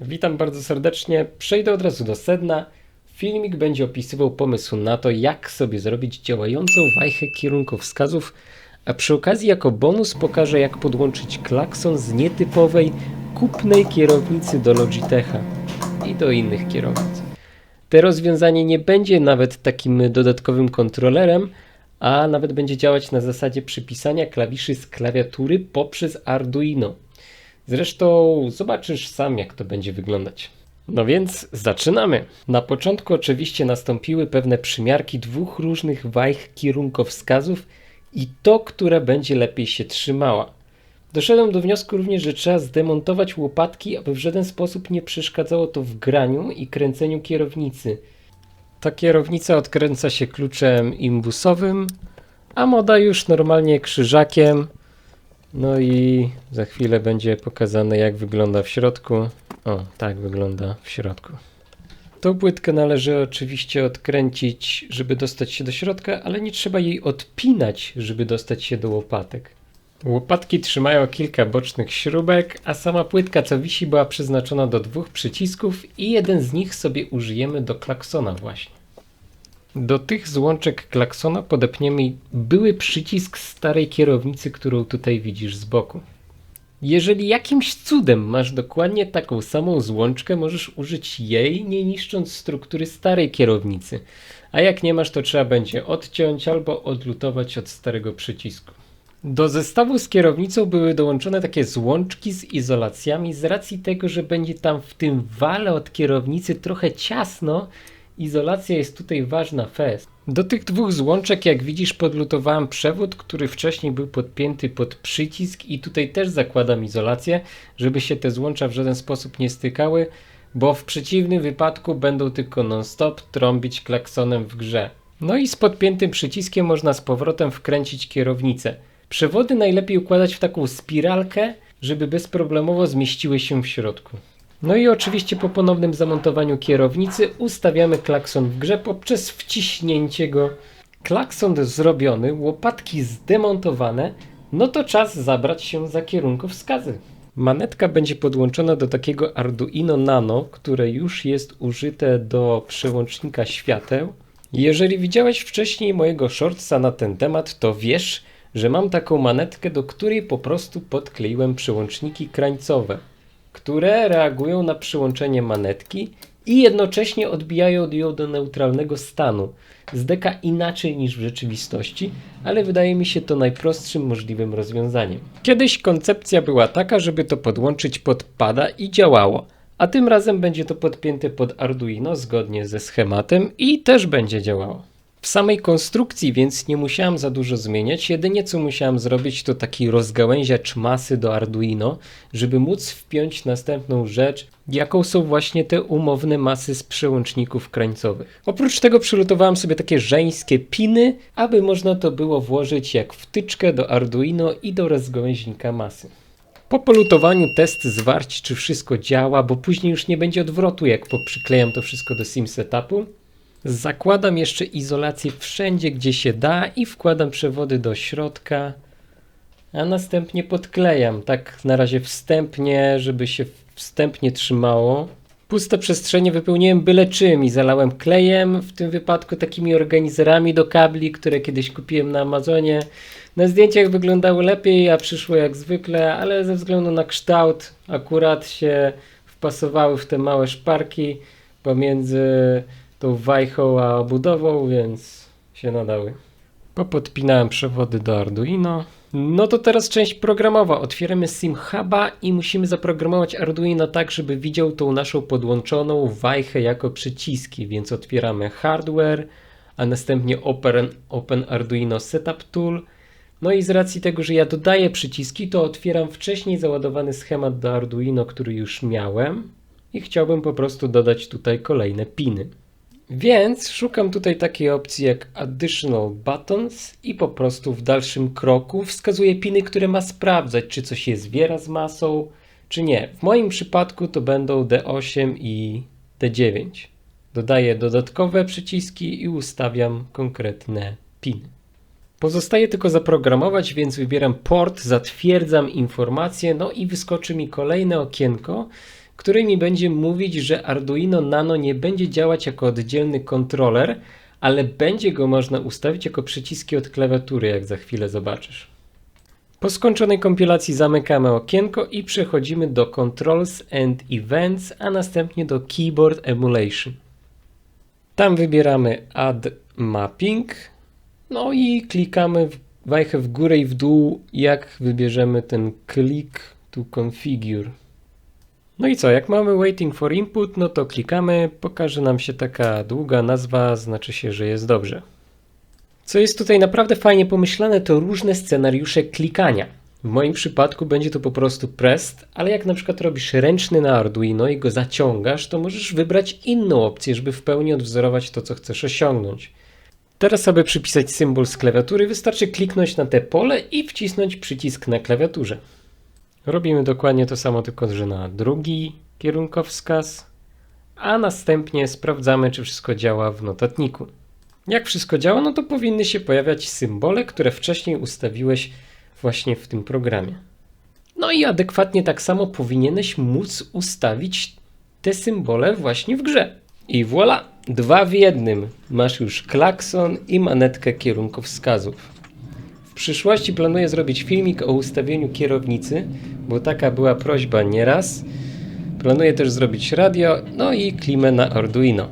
Witam bardzo serdecznie. Przejdę od razu do sedna. Filmik będzie opisywał pomysł na to, jak sobie zrobić działającą wajchę kierunkowskazów, a przy okazji jako bonus pokażę, jak podłączyć klakson z nietypowej, kupnej kierownicy do Logitecha i do innych kierownic. To rozwiązanie nie będzie nawet takim dodatkowym kontrolerem, a nawet będzie działać na zasadzie przypisania klawiszy z klawiatury poprzez Arduino. Zresztą zobaczysz sam, jak to będzie wyglądać. No więc zaczynamy. Na początku oczywiście nastąpiły pewne przymiarki dwóch różnych wajch kierunkowskazów i to, która będzie lepiej się trzymała. Doszedłem do wniosku również, że trzeba zdemontować łopatki, aby w żaden sposób nie przeszkadzało to w graniu i kręceniu kierownicy. Ta kierownica odkręca się kluczem imbusowym, a moda już normalnie krzyżakiem. No i za chwilę będzie pokazane jak wygląda w środku. O, tak wygląda w środku. Tą płytkę należy oczywiście odkręcić, żeby dostać się do środka, ale nie trzeba jej odpinać, żeby dostać się do łopatek. Łopatki trzymają kilka bocznych śrubek, a sama płytka co wisi była przeznaczona do dwóch przycisków i jeden z nich sobie użyjemy do klaksona właśnie. Do tych złączek klaksona podepniemy były przycisk starej kierownicy, którą tutaj widzisz z boku. Jeżeli jakimś cudem masz dokładnie taką samą złączkę, możesz użyć jej, nie niszcząc struktury starej kierownicy. A jak nie masz, to trzeba będzie odciąć albo odlutować od starego przycisku. Do zestawu z kierownicą były dołączone takie złączki z izolacjami z racji tego, że będzie tam w tym wale od kierownicy trochę ciasno. Izolacja jest tutaj ważna fest. Do tych dwóch złączek, jak widzisz, podlutowałem przewód, który wcześniej był podpięty pod przycisk i tutaj też zakładam izolację, żeby się te złącza w żaden sposób nie stykały, bo w przeciwnym wypadku będą tylko non-stop trąbić klaksonem w grze. No i z podpiętym przyciskiem można z powrotem wkręcić kierownicę. Przewody najlepiej układać w taką spiralkę, żeby bezproblemowo zmieściły się w środku. No i oczywiście po ponownym zamontowaniu kierownicy ustawiamy klakson w grze poprzez wciśnięcie go. Klakson zrobiony, łopatki zdemontowane, no to czas zabrać się za kierunkowskazy. Manetka będzie podłączona do takiego Arduino Nano, które już jest użyte do przełącznika świateł. Jeżeli widziałeś wcześniej mojego shortsa na ten temat, to wiesz, że mam taką manetkę, do której po prostu podkleiłem przełączniki krańcowe, które reagują na przyłączenie manetki i jednocześnie odbijają ją do neutralnego stanu. Zdeka inaczej niż w rzeczywistości, ale wydaje mi się to najprostszym możliwym rozwiązaniem. Kiedyś koncepcja była taka, żeby to podłączyć pod pada i działało, a tym razem będzie to podpięte pod Arduino zgodnie ze schematem i też będzie działało. W samej konstrukcji więc nie musiałem za dużo zmieniać, jedynie co musiałem zrobić to taki rozgałęziacz masy do Arduino, żeby móc wpiąć następną rzecz, jaką są właśnie te umowne masy z przełączników krańcowych. Oprócz tego przygotowałem sobie takie żeńskie piny, aby można to było włożyć jak wtyczkę do Arduino i do rozgałęźnika masy. Po polutowaniu test zwarć, czy wszystko działa, bo później już nie będzie odwrotu, jak poprzyklejam to wszystko do sim setupu. Zakładam jeszcze izolację wszędzie, gdzie się da i wkładam przewody do środka, a następnie podklejam, tak na razie wstępnie, żeby się wstępnie trzymało. Puste przestrzenie wypełniłem byle czym i zalałem klejem, w tym wypadku takimi organizerami do kabli, które kiedyś kupiłem na Amazonie. Na zdjęciach wyglądały lepiej, a przyszło jak zwykle, ale ze względu na kształt akurat się wpasowały w te małe szparki pomiędzy tą wajchą a obudową, więc się nadały. Popodpinałem przewody do Arduino. No to teraz część programowa. Otwieramy SimHuba i musimy zaprogramować Arduino tak, żeby widział tą naszą podłączoną wajchę jako przyciski, więc otwieramy hardware, a następnie open, open Arduino Setup Tool. No i z racji tego, że ja dodaję przyciski, to otwieram wcześniej załadowany schemat do Arduino, który już miałem i chciałbym po prostu dodać tutaj kolejne piny. Więc szukam tutaj takiej opcji jak Additional Buttons i po prostu w dalszym kroku wskazuję piny, które ma sprawdzać, czy coś się zwiera z masą, czy nie. W moim przypadku to będą D8 i D9. Dodaję dodatkowe przyciski i ustawiam konkretne piny. Pozostaje tylko zaprogramować, więc wybieram port, zatwierdzam informację, no i wyskoczy mi kolejne okienko, który mi będzie mówić, że Arduino Nano nie będzie działać jako oddzielny kontroler, ale będzie go można ustawić jako przyciski od klawiatury, jak za chwilę zobaczysz. Po skończonej kompilacji zamykamy okienko i przechodzimy do Controls and Events, a następnie do Keyboard Emulation. Tam wybieramy Add Mapping, no i klikamy w wajchę w górę i w dół, jak wybierzemy ten click to configure. No i co, jak mamy waiting for input, no to klikamy, pokaże nam się taka długa nazwa, znaczy się, że jest dobrze. Co jest tutaj naprawdę fajnie pomyślane, to różne scenariusze klikania. W moim przypadku będzie to po prostu prest, ale jak na przykład robisz ręczny na Arduino i go zaciągasz, to możesz wybrać inną opcję, żeby w pełni odwzorować to, co chcesz osiągnąć. Teraz, aby przypisać symbol z klawiatury, wystarczy kliknąć na te pole i wcisnąć przycisk na klawiaturze. Robimy dokładnie to samo, tylko że na drugi kierunkowskaz, a następnie sprawdzamy, czy wszystko działa w notatniku. Jak wszystko działa, no to powinny się pojawiać symbole, które wcześniej ustawiłeś właśnie w tym programie. No i adekwatnie tak samo powinieneś móc ustawić te symbole właśnie w grze. I voilà, dwa w jednym. Masz już klakson i manetkę kierunkowskazów. Przyszłości planuję zrobić filmik o ustawieniu kierownicy, bo taka była prośba nieraz. Planuję też zrobić radio, no i klimę na Arduino.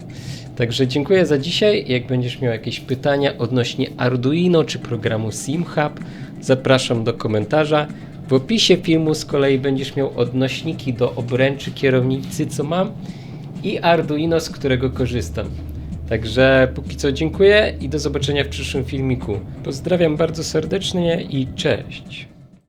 Także dziękuję za dzisiaj. Jak będziesz miał jakieś pytania odnośnie Arduino czy programu SimHub, zapraszam do komentarza. W opisie filmu z kolei będziesz miał odnośniki do obręczy kierownicy, co mam i Arduino, z którego korzystam. Także póki co dziękuję i do zobaczenia w przyszłym filmiku. Pozdrawiam bardzo serdecznie i cześć.